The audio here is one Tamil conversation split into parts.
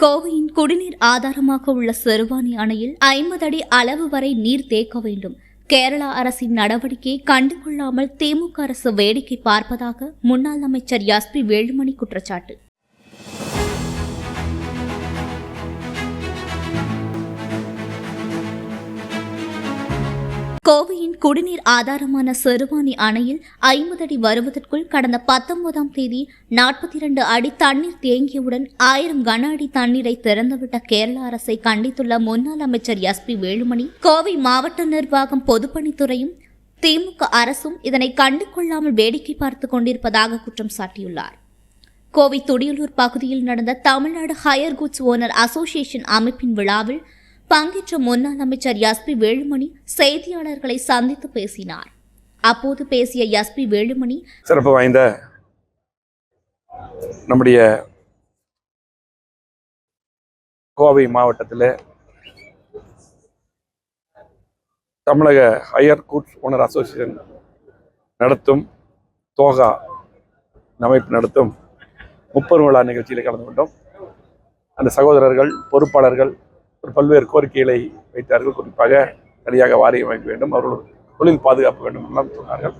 கோவையின் குடிநீர் ஆதாரமாக உள்ள செருவாணி அணையில் ஐம்பது அடி அளவு வரை நீர் தேக்க வேண்டும். கேரளா அரசின் நடவடிக்கையை கண்டுகொள்ளாமல் திமுக அரசு வேடிக்கை பார்ப்பதாக முன்னாள் அமைச்சர் எஸ்பி வேலுமணி குற்றச்சாட்டு. கோவையின் குடிநீர் ஆதாரமான சிறுவாணி அணையில் ஐம்பது அடி வருவதற்குள் கடந்த பத்தொன்பதாம் தேதி நாற்பத்தி இரண்டு அடி தண்ணீர் தேங்கியவுடன் ஆயிரம் கன அடி தண்ணீரை திறந்துவிட்ட கேரள அரசை கண்டித்துள்ள முன்னாள் அமைச்சர் எஸ்பி வேலுமணி கோவை மாவட்ட நிர்வாகம் பொதுப்பணித்துறையும் திமுக அரசும் இதனை கண்டுகொள்ளாமல் வேடிக்கை பார்த்துக் கொண்டிருப்பதாக குற்றம் சாட்டியுள்ளார். கோவை துடியலூர் பகுதியில் நடந்த Tamil Nadu higher goods owner association அமைப்பின் விழாவில் பங்கேற்ற முன்னாள் அமைச்சர் எஸ்பி வேலுமணி செய்தியாளர்களை சந்தித்து பேசினார். அப்போது பேசிய எஸ்பி வேலுமணி சிறப்பு வாய்ந்த நம்முடைய கோவை மாவட்டத்தில் தமிழக ஹையர் கூட்ஸ் ஓனர் அசோசியேஷன் நடத்தும் தோகா அமைப்பு நடத்தும் முப்பது விழா நிகழ்ச்சியில் கலந்து கொண்டோம். அந்த சகோதரர்கள் பொறுப்பாளர்கள் ஒரு பல்வேறு கோரிக்கைகளை வைத்தார்கள். குறிப்பாக தனியாக வாரியம் அமைக்க வேண்டும் அவர்கள் தொழில் பாதுகாப்பு வேண்டும் எல்லாம் சொன்னார்கள்.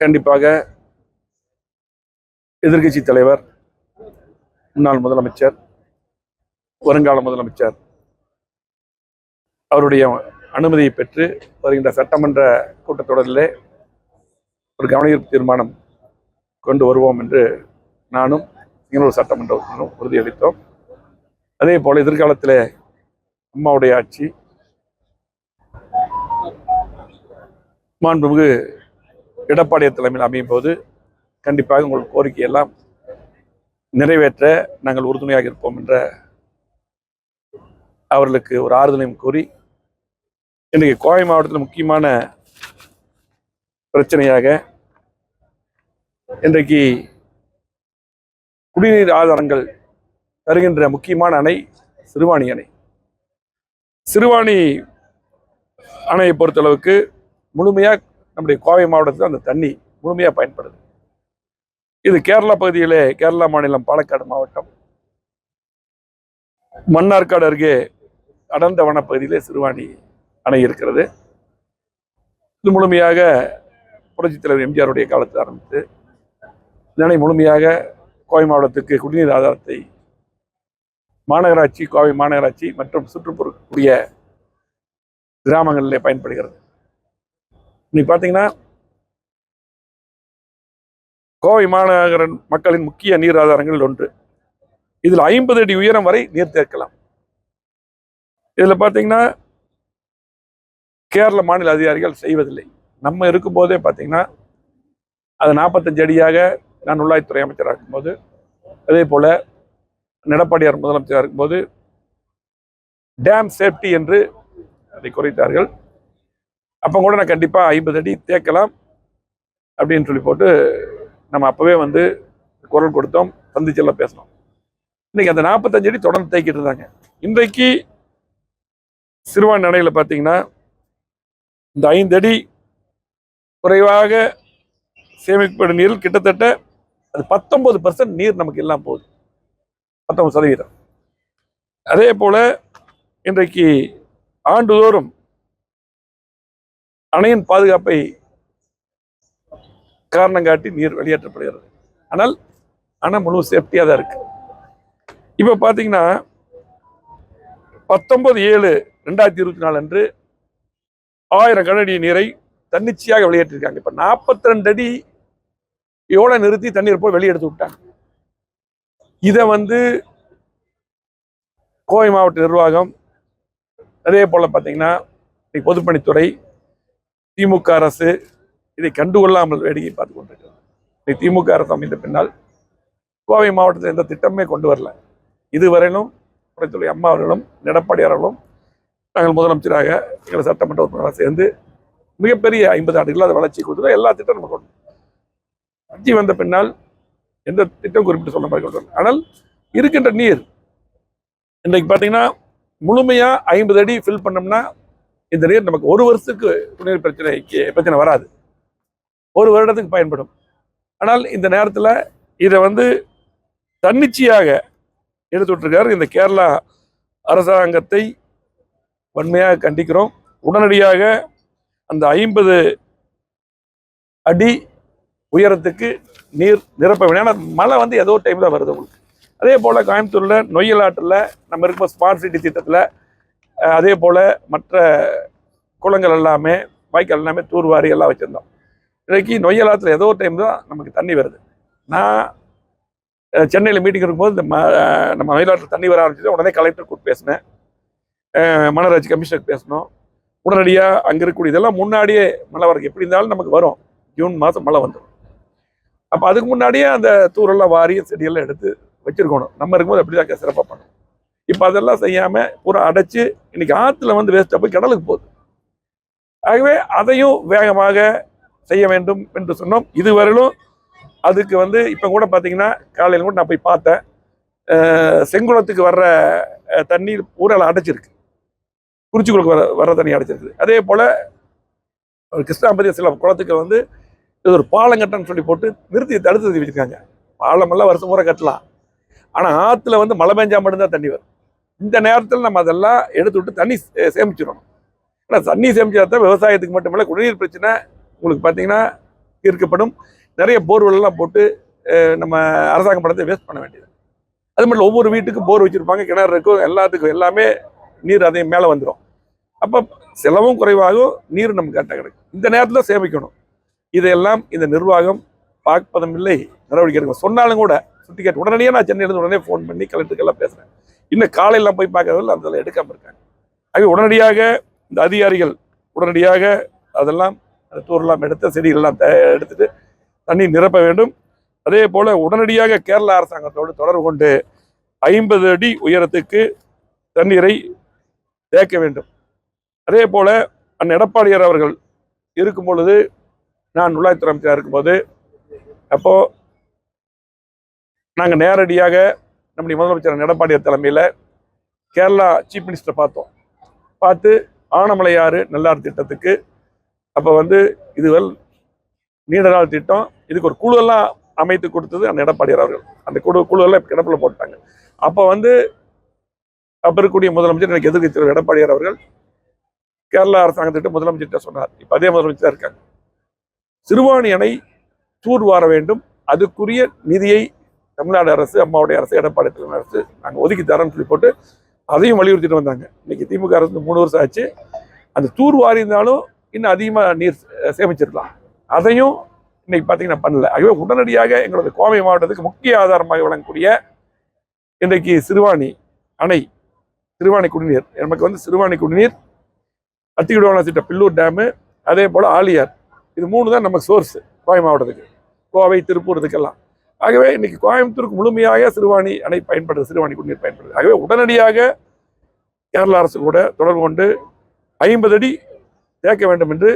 கண்டிப்பாக எதிர்க்கட்சி தலைவர் முன்னாள் முதலமைச்சர் வருங்கால முதலமைச்சர் அவருடைய அனுமதியை பெற்று வருகின்ற சட்டமன்ற கூட்டத்தொடரிலே ஒரு கவனஈர்ப்பு தீர்மானம் கொண்டு வருவோம் என்று நானும் இன்னொரு சட்டமன்ற உறுதியளித்தோம். அதே போல் எதிர்காலத்தில் அம்மாவுடைய ஆட்சி. மாண்புமிகு எடப்பாடிய தலைமையில் அமையும் போது கண்டிப்பாக உங்கள் கோரிக்கையெல்லாம் நிறைவேற்ற நாங்கள் உறுதுணையாக இருப்போம் என்ற அவர்களுக்கு ஒரு ஆறுதலையும் கூறி இன்றைக்கு கோவை மாவட்டத்தில் முக்கியமான பிரச்சனையாக இன்றைக்கு குடிநீர் ஆதாரங்கள் தருகின்ற முக்கியமான அணை சிறுவாணி அணை. சிறுவாணி அணையை பொறுத்தளவுக்கு முழுமையாக நம்முடைய கோவை மாவட்டத்தில் அந்த தண்ணி முழுமையாக பயன்படுது. இது கேரளா பகுதியிலே கேரளா மாநிலம் பாலக்காடு மாவட்டம். மன்னார்காடு அருகே அடர்ந்த வனப்பகுதியிலே சிறுவாணி அணை இருக்கிறது. இது முழுமையாக புரட்சித் தலைவர் எம்ஜிஆருடைய காலத்தில் ஆரம்பித்து இந்த அணை முழுமையாக கோவை மாவட்டத்துக்கு குடிநீர் ஆதாரத்தை மாநகராட்சி கோவை மாநகராட்சி மற்றும் சுற்றுப்புறக்கூடிய கிராமங்களிலே பயன்படுகிறது. இன்னைக்கு பார்த்தீங்கன்னா கோவை மாநகர மக்களின் முக்கிய நீர் ஆதாரங்கள் ஒன்று. இதில் ஐம்பது அடி உயரம் வரை நீர் தேக்கலாம். இதில் பார்த்தீங்கன்னா கேரள மாநில அதிகாரிகள் செய்வதில்லை. நம்ம இருக்கும்போதே பார்த்தீங்கன்னா அது நாற்பத்தஞ்சு அடியாக நான் உள்ளாய்த்துறை அமைச்சராக இருக்கும்போது அதே போல் எடப்பாடியார் முதலமைச்சராக இருக்கும்போது டேம் சேஃப்டி என்று அதை குறைத்தார்கள். அப்போ கூட நான் கண்டிப்பாக ஐம்பது அடி தேக்கலாம் அப்படின்னு சொல்லி போட்டு நம்ம அப்போவே வந்து குரல் கொடுத்தோம் சந்திச்செல்லாம் பேசணும் இன்றைக்கி அந்த நாற்பத்தஞ்சு அடி தொடர்ந்து தேக்கிட்டு இருந்தாங்க. இன்றைக்கு சிறுவான் நடையில் பார்த்தீங்கன்னா இந்த ஐந்து அடி குறைவாக சேமிக்கப்படும் நீரில் கிட்டத்தட்ட அது பத்தொம்பது பர்சன்ட் நீர் நமக்கு எல்லாம் போகுது. பத்தொன்பது சதவீதம். அதே போல இன்றைக்கு ஆண்டுதோறும் அணையின் பாதுகாப்பை காரணம் காட்டி நீர் வெளியேற்றப்படுகிறது. ஆனால் அணை முழு சேஃப்டியாக தான் இருக்கு. இப்போ பார்த்தீங்கன்னா பத்தொன்பது ஏழு ரெண்டாயிரத்தி இருபத்தி நாலு அன்று ஆயிரம் கனடி நீரை தன்னிச்சையாக வெளியேற்றிருக்காங்க. இப்போ நாற்பத்தி ரெண்டு அடி எவ்வளோ நிறுத்தி தண்ணீர் போய் வெளியெடுத்து விட்டாங்க. இதை வந்து கோவை மாவட்ட நிர்வாகம் அதே போல் பார்த்தீங்கன்னா இன்னைக்கு பொதுப்பணித்துறை திமுக அரசு இதை கண்டுகொள்ளாமல் வேடிக்கை பார்த்து கொண்டிருக்கிறது. இன்னைக்கு திமுக அரசு அமைந்த பின்னால் கோவை மாவட்டத்தில் எந்த திட்டமே கொண்டு வரல. இதுவரையிலும் துறைத்துறை அம்மா அவர்களும் எடப்பாடி அவர்களும் நாங்கள் முதலமைச்சராக எங்கள் சட்டமன்ற உறுப்பினராக சேர்ந்து மிகப்பெரிய ஐம்பது ஆண்டுகள் அதை வளர்ச்சி கொடுத்துருக்கோம் எல்லா திட்டம் நம்ம கொண்டு ஆட்சி வந்த பின்னால் எந்த திட்டம் குறிப்பிட்டு சொல்ல மாதிரி கொண்டு ஆனால் இருக்கின்ற நீர் இன்றைக்கு பார்த்தீங்கன்னா முழுமையாக ஐம்பது அடி ஃபில் பண்ணோம்னா இந்த நீர் நமக்கு ஒரு வருஷத்துக்கு குடிநீர் பிரச்சனைக்கு பிரச்சனை வராது. ஒரு வருடத்துக்கு பயன்படும். ஆனால் இந்த நேரத்தில் இதை வந்து தன்னிச்சையாக எடுத்துட்ருக்காரு இந்த கேரளா அரசாங்கத்தை வன்மையாக கண்டிக்கிறோம். உடனடியாக அந்த ஐம்பது அடி உயரத்துக்கு நீர் நிரப்ப வேண்டும் ஏன்னா மழை வந்து ஏதோ டைம் தான் வருது உங்களுக்கு. அதே போல் கோயம்புத்தூரில் நொய்யல் ஆற்றில் நம்ம இருக்கும் ஸ்மார்ட் சிட்டி திட்டத்தில் அதே போல் மற்ற குளங்கள் எல்லாமே வாய்க்கால் எல்லாமே தூர்வாரி எல்லாம் வச்சுருந்தோம். இன்றைக்கி நொய்யல் ஆற்றில் ஏதோ டைம் தான் நமக்கு தண்ணி வருது. நான் சென்னையில் மீட்டிங் இருக்கும்போது இந்த ம- நம்ம நொய்யலாற்றில் தண்ணி வர ஆரம்பிச்சது உடனே கலெக்டர் கூப்பிட்டு பேசினேன். அஹ், மாநகராட்சி கமிஷனர் பேசணும் உடனடியாக அங்கே இருக்கக்கூடிய இதெல்லாம் முன்னாடியே மழை வரக்கு எப்படி இருந்தாலும் நமக்கு வரும். ஜூன் மாதம் மழை வந்துடும் அப்போ அதுக்கு முன்னாடியே அந்த தூரெல்லாம் வாரி செடியெல்லாம் எடுத்து வச்சிருக்கணும். நம்ம இருக்கும்போது அப்படி தான் சிறப்பாக பண்ணணும் இப்போ அதெல்லாம் செய்யாமல் பூரா அடைச்சு இன்றைக்கி ஆற்றுல வந்து வேஸ்ட்டாக போய் கடலுக்கு போகுது. ஆகவே அதையும் வேகமாக செய்ய வேண்டும் என்று சொன்னோம். இதுவரையிலும் அதுக்கு வந்து இப்போ கூட பார்த்தீங்கன்னா காலையில் கூட நான் போய் பார்த்தேன். செங்குளத்துக்கு வர்ற தண்ணீர் ஊரால் அடைச்சிருக்கு. குறிச்சிக்குளுக்கு வர வர்ற தண்ணி அடைச்சிருக்கு. அதே போல் கிருஷ்ணாபதி சில குளத்துக்கு வந்து இது ஒரு பாலம் கட்டணும்னு சொல்லி போட்டு நிறுத்தி தடுத்து நிறுத்தி பாலமெல்லாம் வருஷம் முறை கட்டலாம். ஆனால் ஆற்றுல வந்து மழை பெஞ்சா மட்டும்தான் தண்ணி வரும். இந்த நேரத்தில் நம்ம அதெல்லாம் எடுத்து விட்டு தண்ணி சேமிச்சிடணும். ஏன்னா தண்ணி சேமிச்சா தான் விவசாயத்துக்கு மட்டுமில்ல குடிநீர் பிரச்சனை உங்களுக்கு பார்த்தீங்கன்னா தீர்க்கப்படும். நிறைய போர்வெல்லாம் போட்டு நம்ம அரசாங்க படத்தை வேஸ்ட் பண்ண வேண்டியது. அது மட்டும் ஒவ்வொரு வீட்டுக்கும் போர் வச்சிருப்பாங்க கிணறு இருக்கும் எல்லாத்துக்கும் எல்லாமே நீர் அதையும் மேலே வந்துடும் அப்போ செலவும் குறைவாகும் நீர் நமக்கு கரெக்டாக கிடைக்கும். இந்த நேரத்தில் சேமிக்கணும். இதையெல்லாம் இந்த நிர்வாகம் பார்ப்பதும் இல்லை நடவடிக்கை எடுக்க சொன்னாலும் கூட சுட்டி கேட்டு உடனடியாக நான் சென்னையிலேருந்து உடனே ஃபோன் பண்ணி கலெக்டருக்கெல்லாம் பேசுகிறேன் இன்னும் காலையெல்லாம் போய் பார்க்கறதில்ல அந்த எடுக்காமல் இருக்காங்க. ஆகவே உடனடியாக இந்த அதிகாரிகள் உடனடியாக அதெல்லாம் அந்த தூரெல்லாம் எடுத்து செடிகள்லாம் தே- எடுத்துட்டு தண்ணி நிரப்ப வேண்டும். அதே போல் உடனடியாக கேரள அரசாங்கத்தோடு தொடர்பு கொண்டு ஐம்பது அடி உயரத்துக்கு தண்ணீரை தேக்க வேண்டும். அதே போல் அண்ணன் எடப்பாடியார் அவர்கள் இருக்கும் பொழுது நான் உள்ளாட்சித்துறை அமைச்சராக இருக்கும்போது அப்போ நாங்கள் நேரடியாக நம்முடைய முதலமைச்சர் எடப்பாடியார் தலைமையில் கேரளா சீஃப் மினிஸ்டரை பார்த்தோம். பார்த்து ஆனமலையாறு நல்லார் திட்டத்துக்கு அப்போ வந்து இதுவல் நீண்ட நாள் திட்டம் இதுக்கு ஒரு குழுவெல்லாம் அமைத்து கொடுத்தது அந்த எடப்பாடியார் அவர்கள். அந்த குழு குழுவெல்லாம் இப்போ கிடப்பில் போட்டாங்க. அப்போ வந்து அப்போ இருக்கக்கூடிய முதலமைச்சர் எனக்கு எதிர்க்கட்சி எடப்பாடியார் அவர்கள் கேரளா அரசாங்கத்திட்ட முதலமைச்சர்கிட்ட சொன்னார். இப்போ அதே முதலமைச்சர் இருக்காங்க. சிறுவாணி அணை தூர் வார வேண்டும். அதுக்குரிய நிதியை தமிழ்நாடு அரசு அம்மாவுடைய அரசு எடப்பாடி தலைமை அரசு நாங்கள் ஒதுக்கி தரோம்னு சொல்லி போட்டு அதையும் வலியுறுத்திட்டு வந்தாங்க. இன்னைக்கு திமுக அரசு மூணு வருஷம் ஆச்சு. அந்த தூர் வாரி இருந்தாலும் இன்னும் அதிகமாக நீர் சேமிச்சிருக்கலாம். அதையும் இன்னைக்கு பார்த்தீங்கன்னா பண்ணல. ஆகவே உடனடியாக எங்களது கோவை மாவட்டத்துக்கு முக்கிய ஆதாரமாக விளங்கக்கூடிய இன்றைக்கு சிறுவாணி அணை சிறுவாணி குடிநீர். நமக்கு வந்து சிறுவாணி குடிநீர் அத்திக்குடவான திட்ட பில்லூர் டேமு அதே போல் ஆலியார். இது மூணு தான் நமக்கு சோர்ஸ் கோவை மாவட்டத்துக்கு. கோவை திருப்பூர் இதுக்கெல்லாம். ஆகவே இன்னைக்கு கோயம்புத்தூருக்கு முழுமையாக சிறுவாணி அணை பயன்படுது சிறுவாணி குடிநீர் பயன்படுது. ஆகவே உடனடியாக கேரள அரசு கூட தொடர்பு கொண்டு ஐம்பது அடி தேக்க வேண்டும் என்று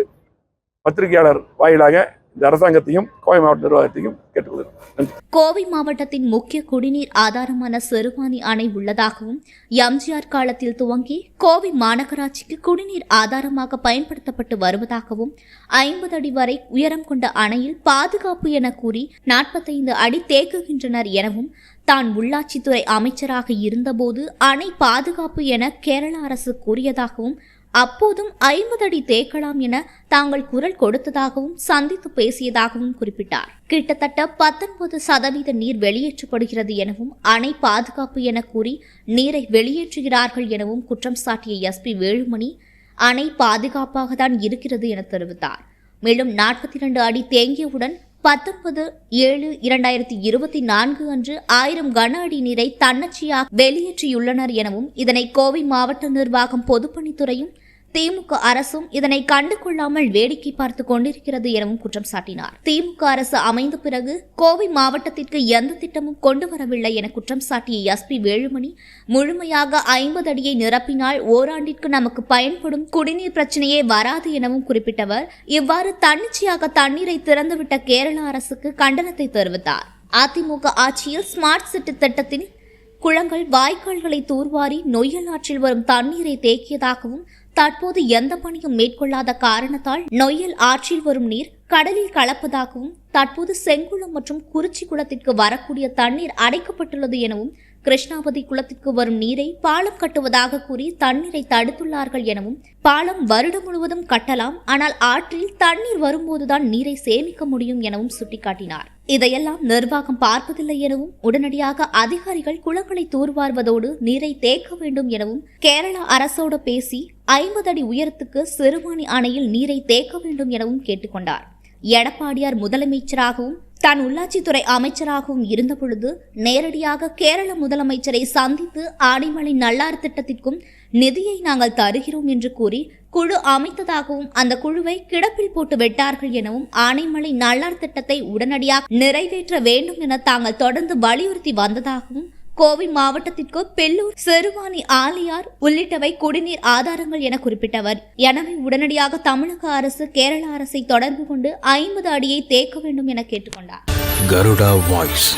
பத்திரிகையாளர் வாயிலாக இந்த அரசாங்கத்தையும் கோவை மாவட்ட நிர்வாகத்தையும் கேட்டுக்கொள்கிறேன் கோவை மாவட்டத்தின் முக்கிய குடிநீர் ஆதாரமான செருவானி அணை உள்ளதாகவும் எம்ஜிஆர் காலத்தில் துவங்கி கோவை மாநகராட்சிக்கு குடிநீர் ஆதாரமாக பயன்படுத்தப்பட்டு வருவதாகவும் ஐம்பது அடி வரை உயரம் கொண்ட அணையில் பாதுகாப்பு என கூறி நாற்பத்தைந்து அடி தேக்குகின்றனர் எனவும் தான் உள்ளாட்சித்துறை அமைச்சராக இருந்தபோது அணை பாதுகாப்பு என கேரள அரசு கூறியதாகவும் அப்போதும் ஐம்பது அடி தேக்கலாம் என தாங்கள் குரல் கொடுத்ததாகவும் சந்தித்து பேசியதாகவும் குறிப்பிட்டார். கிட்டத்தட்ட பத்தொன்பது சதவீத நீர் வெளியேற்றப்படுகிறது எனவும் அணை பாதுகாப்பு என கூறி நீரை வெளியேற்றுகிறார்கள் எனவும் குற்றம் சாட்டிய எஸ்பி வேலுமணி அணை பாதுகாப்பாக தான் இருக்கிறது என தெரிவித்தார். மேலும் நாற்பத்தி இரண்டு அடி தேங்கியவுடன் பத்தொன்பது ஏழு இரண்டாயிரத்தி இருபத்தி நான்கு அன்று ஆயிரம் கன அடி நீரை தன்னச்சியாக வெளியேற்றியுள்ளனர் எனவும் இதனை கோவை மாவட்ட நிர்வாகம் பொதுப்பணித்துறையும் திமுக அரசும் இதனை கண்டுகொள்ளாமல் வேடிக்கை பார்த்து கொண்டிருக்கிறது எனவும் குற்றம் சாட்டினார். திமுக அரசு அமைந்த பிறகு கோவை மாவட்டத்திற்கு எந்த திட்டமும் கொண்டு வரவில்லை என குற்றம் சாட்டிய எஸ்பி வேலுமணி முழுமையாக ஐம்பது அடியை நிரப்பினால் ஓராண்டிற்கு நமக்கு பயன்படும் குடிநீர் பிரச்சனையே வராது எனவும் குறிப்பிட்டவர் இவ்வாறு தன்னிச்சையாக தண்ணீரை திறந்துவிட்ட கேரள அரசுக்கு கண்டனத்தை தெரிவித்தார். அதிமுக ஆட்சியில் ஸ்மார்ட் சிட்டி திட்டத்தின் குளங்கள் வாய்க்கால்களை தூர்வாரி நொய்யல் ஆற்றில் வரும் தண்ணீரை தேக்கியதாகவும் தற்போது எந்த பணியும் மேற்கொள்ளாத காரணத்தால் நொய்யல் ஆற்றில் வரும் நீர் கடலில் கலப்பதாகவும் தற்போது செங்குளம் மற்றும் குறிச்சி குளத்திற்கு வரக்கூடிய தண்ணீர் அடைக்கப்பட்டுள்ளது எனவும் கிருஷ்ணாவதி குளத்திற்கு வரும் நீரை பாலம் கட்டுவதாக கூறி தண்ணீரை தடுத்துள்ளார்கள் எனவும் பாலம் வருடம் முழுவதும் கட்டலாம் ஆனால் ஆற்றில் தண்ணீர் வரும்போதுதான் நீரை சேமிக்க முடியும் எனவும் சுட்டிக்காட்டினார். இதையெல்லாம் நிர்வாகம் பார்ப்பதில்லை எனவும் உடனடியாக அதிகாரிகள் குளங்களை தூர்வார்வதோடு நீரை தேக்க வேண்டும் எனவும் கேரளா அரசோடு பேசி ஐம்பது அடி உயரத்துக்கு சிறுவாணி அணையில் நீரை தேக்க வேண்டும் எனவும் கேட்டுக்கொண்டார். எடப்பாடியார் முதலமைச்சராகவும் தான் உள்ளாட்சித்துறை அமைச்சராகவும் இருந்தபொழுது நேரடியாக கேரள முதலமைச்சரை சந்தித்து ஆடிமலை நல்லார் திட்டத்திற்கும் நிதியை நாங்கள் தருகிறோம் என்று கூறி குழு அமைத்ததாகவும் அந்த குழுவை கிடப்பில் போட்டு விட்டார்கள் எனவும் ஆனைமலை நல்லார் திட்டத்தை உடனடியாக நிறைவேற்ற வேண்டும் என தாங்கள் தொடர்ந்து வலியுறுத்தி வந்ததாகவும் கோவை மாவட்டத்திற்கு பெல்லூர் செருவாணி ஆலியார் உள்ளிட்டவை குடிநீர் ஆதாரங்கள் என குறிப்பிட்டவர். எனவே உடனடியாக தமிழக அரசு கேரள அரசை தொடர்பு கொண்டு ஐம்பது அடியை தேக்க வேண்டும் என கேட்டுக்கொண்டார். கருடா வாய்ஸ்.